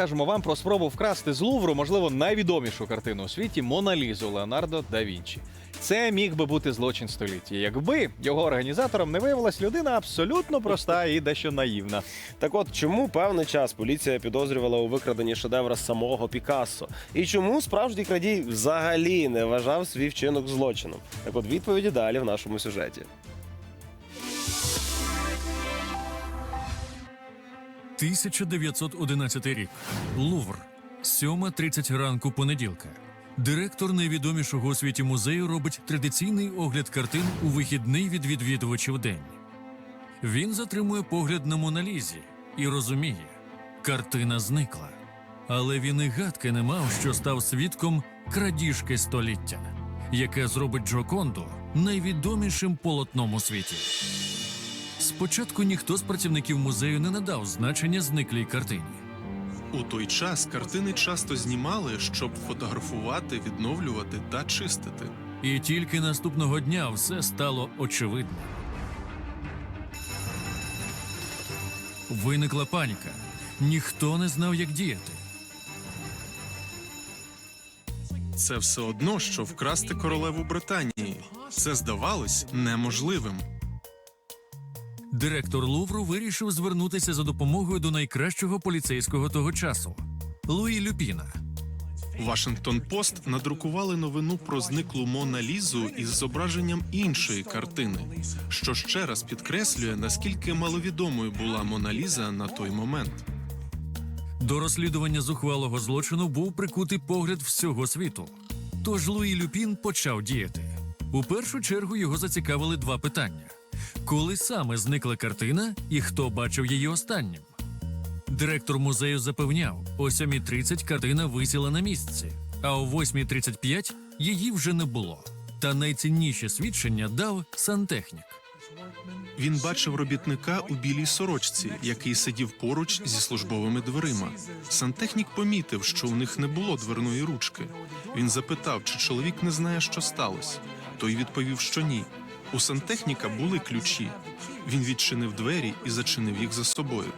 Кажемо вам про спробу вкрасти з Лувру, можливо, найвідомішу картину у світі Мона Лізу Леонардо да Вінчі. Це міг би бути злочин століття, якби його організатором не виявилась людина абсолютно проста і дещо наївна. Так от, чому певний час поліція підозрювала у викраденні шедевра самого Пікассо? І чому справжній крадій взагалі не вважав свій вчинок злочином? Так от відповіді далі в нашому сюжеті. 1911 рік. Лувр. 7.30 ранку понеділка. Директор найвідомішого у світі музею робить традиційний огляд картин у вихідний від відвідувачів день. Він затримує погляд на Моналізі і розуміє, картина зникла. Але він і гадки не мав, що став свідком крадіжки століття, яке зробить Джоконду найвідомішим полотном у світі. Спочатку ніхто з працівників музею не надав значення зниклій картині. У той час картини часто знімали, щоб фотографувати, відновлювати та чистити. І тільки наступного дня все стало очевидним. Виникла паніка. Ніхто не знав, як діяти. Це все одно, що вкрасти королеву Британії. Це здавалось неможливим. Директор Лувру вирішив звернутися за допомогою до найкращого поліцейського того часу Луї Люпіна. Вашингтон Пост надрукували новину про зниклу Мона Лізу із зображенням іншої картини, що ще раз підкреслює, наскільки маловідомою була Мона Ліза на той момент. До розслідування зухвалого злочину був прикутий погляд всього світу. Тож Луї Люпін почав діяти. У першу чергу його зацікавили два питання: коли саме зникла картина і хто бачив її останнім. Директор музею запевняв, о 7.30 картина висіла на місці, а о 8.35 її вже не було. Та найцінніше свідчення дав сантехнік. Він бачив робітника у білій сорочці, який сидів поруч зі службовими дверима. Сантехнік помітив, що у них не було дверної ручки. Він запитав, чи чоловік не знає, що сталося. Той відповів, що ні. У сантехніка були ключі. Він відчинив двері і зачинив їх за собою.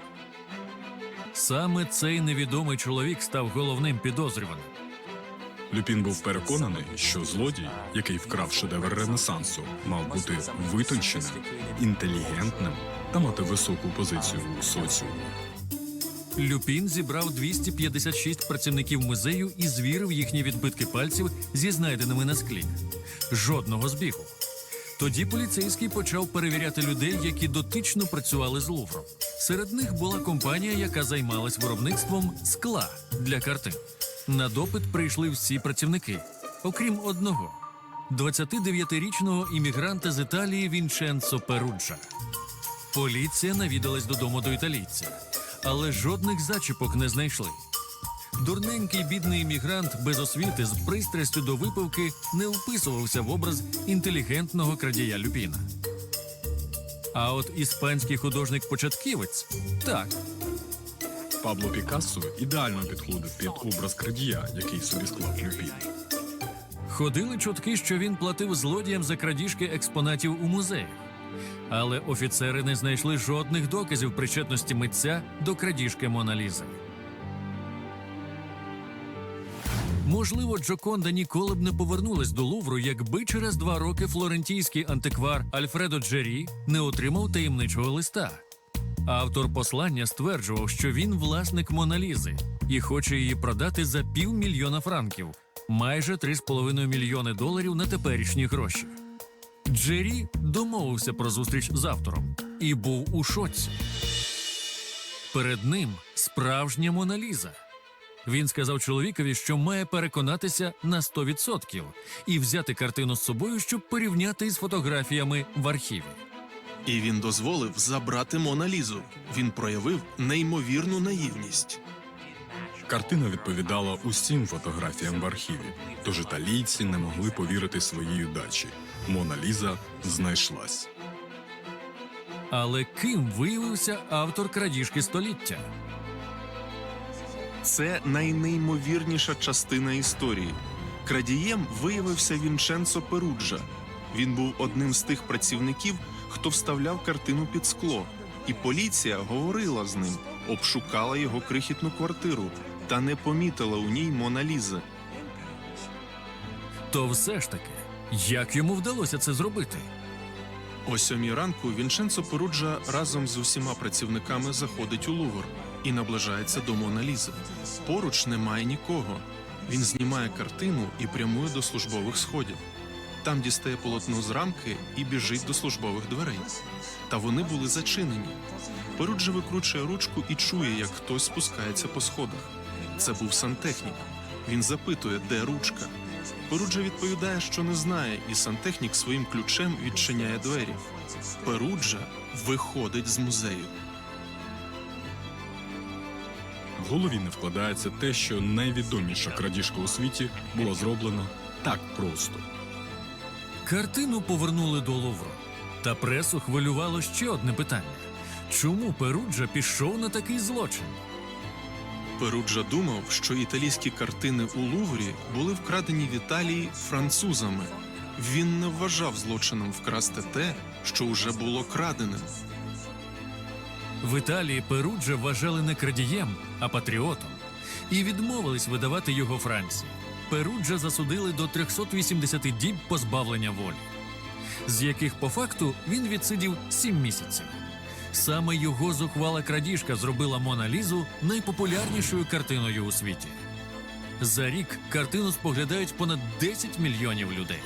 Саме цей невідомий чоловік став головним підозрюваним. Люпін був переконаний, що злодій, який вкрав шедевр Ренесансу, мав бути витонченим, інтелігентним та мати високу позицію у соціумі. Люпін зібрав 256 працівників музею і звірив їхні відбитки пальців зі знайденими на склі. Жодного збігу. Тоді поліцейський почав перевіряти людей, які дотично працювали з Лувром. Серед них була компанія, яка займалась виробництвом скла для картин. На допит прийшли всі працівники, окрім одного 29-річного іммігранта з Італії Вінченцо Перуджа. Поліція навідалась додому до італійця, але жодних зачіпок не знайшли. Дурненький бідний іммігрант без освіти з пристрастю до випивки не вписувався в образ інтелігентного крадія Люпіна. А от іспанський художник-початківець так, Пабло Пікассо ідеально підходив під образ крадія, який собі склав Люпін. ходили чутки, що він платив злодіям за крадіжки експонатів у музеях. Але офіцери не знайшли жодних доказів причетності митця до крадіжки Моналізи. Можливо, Джоконда ніколи б не повернулась до Лувру, якби через два роки флорентійський антиквар Альфредо Джері не отримав таємничого листа. Автор послання стверджував, що він власник Моналізи і хоче її продати за півмільйона франків, майже 3,5 мільйони доларів на теперішні гроші. Джері домовився про зустріч з автором і був у шоці. Перед ним справжня Моналіза. Він сказав чоловікові, що має переконатися на 100% і взяти картину з собою, щоб порівняти із фотографіями в архіві. І він дозволив забрати Мона Лізу. Він проявив неймовірну наївність. Картина відповідала усім фотографіям в архіві, тож італійці не могли повірити своїй удачі. Мона Ліза знайшлась. Але ким виявився автор крадіжки століття? Це найнеймовірніша частина історії. Крадієм виявився Вінченцо Перуджа. Він був одним з тих працівників, хто вставляв картину під скло, і поліція говорила з ним, обшукала його крихітну квартиру, та не помітила у ній Мона Лізи. То все ж таки, як йому вдалося це зробити? О сьомій ранку Вінченцо Перуджа разом з усіма працівниками заходить у Лувр і наближається до Мона Лізи. Поруч немає нікого. Він знімає картину і прямує до службових сходів. Там дістає полотно з рамки і біжить до службових дверей. Та вони були зачинені. Перуджа викручує ручку і чує, як хтось спускається по сходах. Це був сантехнік. Він запитує, де ручка. Перуджа відповідає, що не знає, і сантехнік своїм ключем відчиняє двері. Перуджа виходить з музею. В голові не вкладається те, що найвідоміша крадіжка у світі була зроблена так просто. Картину повернули до Лувру. Та пресу хвилювало ще одне питання: чому Перуджа пішов на такий злочин? Перуджа думав, що італійські картини у Луврі були вкрадені в Італії французами. Він не вважав злочином вкрасти те, що вже було краденим. В Італії Перуджа вважали не крадієм, а патріотом, і відмовились видавати його Франції. Перуджа засудили до 380 діб позбавлення волі, з яких по факту він відсидів 7 місяців. Саме його зухвала крадіжка зробила Мона Лізу найпопулярнішою картиною у світі. За рік картину споглядають понад 10 мільйонів людей.